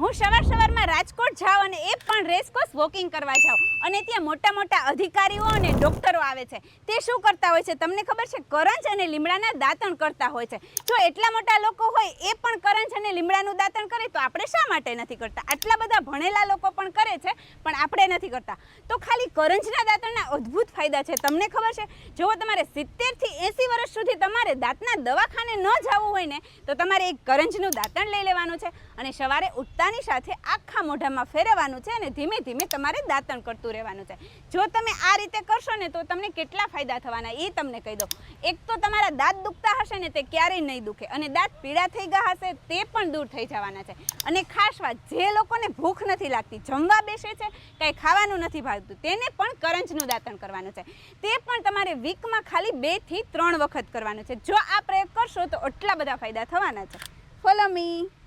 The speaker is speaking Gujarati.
હું સવાર સવારમાં રાજકોટ જાઉં અને એ પણ રેસકોર્સ વોકિંગ કરવા જાઉં. અને ત્યાં મોટા મોટા અધિકારીઓ અને ડોક્ટરો આવે છે. તે શું કરતા હોય છે? તમને ખબર છે? કરંજ અને લીમડાના દાંતણ કરતા હોય છે. જો એટલા મોટા લોકો હોય, એ પણ કરંજ અને લીમડાનું દાંતણ કરે તો આપણે શા માટે નથી કરતા? આટલા બધા ભણેલા લોકો પણ કરે છે, પણ આપણે નથી કરતા. તો ખાલી કરંજના દાંતણના અદ્ભુત ફાયદા છે. તમને ખબર છે? જો તમારે સિત્તેરથી એંસી વર્ષ સુધી તમારે દાંતના દવાખાને ન જવું હોય ને, તો તમારે એક કરંજનું દાંતણ લઈ લેવાનું છે. અને સવારે ઉઠતાની સાથે આખા મોઢામાં ફેરવવાનું છે અને ધીમે ધીમે તમારે દાંતણ કરતું રહેવાનું છે. જો તમે આ રીતે કરશો ને તો તમને કેટલા ફાયદા થવાના એ તમને કહી દઉં. એક તો તમારા દાંત દુખતા હશે ને તે ક્યારેય નહીં દુખે અને દાંત પીળા થઈ ગયા હશે તે પણ દૂર થઈ જવાના છે. અને ખાસ વાત, જે લોકોને ભૂખ નથી લાગતી, જમવા બેસે છે, કાંઈ ખાવાનું નથી ભાવતું, તેને પણ કરંજનું દાંતણ કરવાનું છે. તે પણ તમારે વીકમાં ખાલી બેથી ત્રણ વખત કરવાનું છે. જો આ પ્રયોગ કરશો તો આટલા બધા ફાયદા થવાના છે. Follow me.